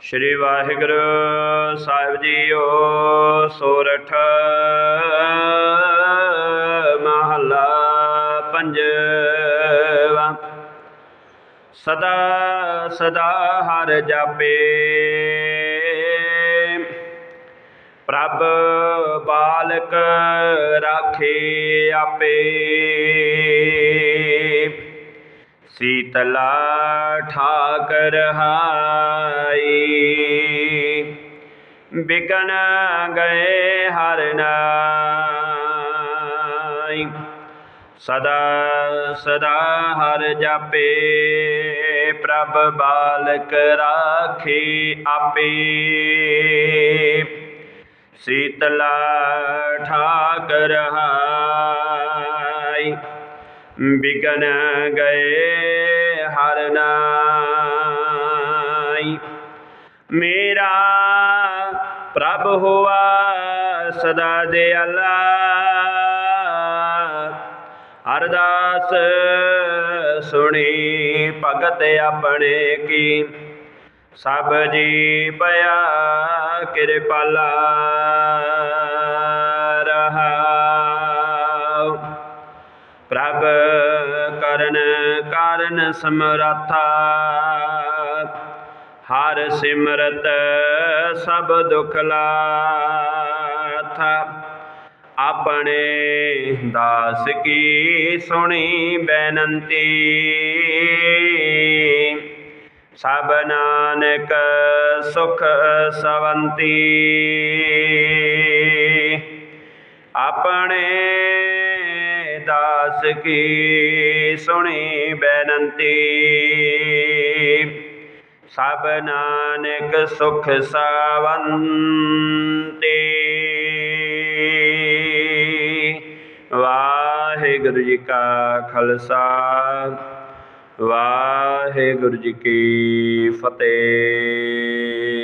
ਸ੍ਰੀ ਵਾਹਿਗੁਰੂ ਸਾਹਿਬ JIO, ਸੋਰਠ ਮਹਲਾ ਪੰਜਵਾ। ਸਦਾ ਸਦਾ ਹਰ ਜਾਪੇ। ਪ੍ਰਭ ਬਾਲਕ ਰਾਖੇ ਆਪੇ। ਸੀਤਲਾ ਠਾਕਰ ਹਾਈ। ਬਿਕਨ ਗਏ ਹਰ ਨਾਈ। ਸਦਾ ਸਦਾ ਹਰ ਜਾਪੇ, ਪ੍ਰਭ ਬਾਲਕ ਰਾਖੇ ਆਪੇ। ਸੀਤਲਾ ਠਾਕਰ ਹਾਈ। ਬਿਗਨ ਗਏ, ਹਰ ਨਾਈ। ਮੇਰਾ ਪ੍ਰਭ ਹੋਆ ਸਦਾ ਦੇ ਦਿਆਲਾ ਅਰਦਾਸ ਸੁਣੀ ਭਗਤ ਆਪਣੇ ਕੀ। ਸਭ ਜੀ ਪਿਆ ਕਿਰਪਾਲਾ ਰਹਾ ਪ੍ਰਭ ਕਰਨ, ਕਾਰਨ ਸਮਰੱਥਾ। ਹਰ ਸਿਮਰਤ ਸਭ ਦੁਖ ਲਾਥਾ। ਆਪਣੇ ਦਾਸ ਕੀ ਸੁਣੀ ਬੇਨੰਤੀ। ਸਭ ਨਾਨਕ ਸੁਖ ਸਵੰਤੀ। ਆਪਣੇ ਦਾਸ ਕੀ ਸੁਣੀ ਬੇਨਤੀ। ਸਭ ਨਾਨਕ ਸੁਖ ਸਵੰਤੀ। ਵਾਹਿਗੁਰੂ ਜੀ ਕਾ ਖਾਲਸਾ, ਵਾਹਿਗੁਰੂ ਜੀ ਕੀ ਫਤਿਹ।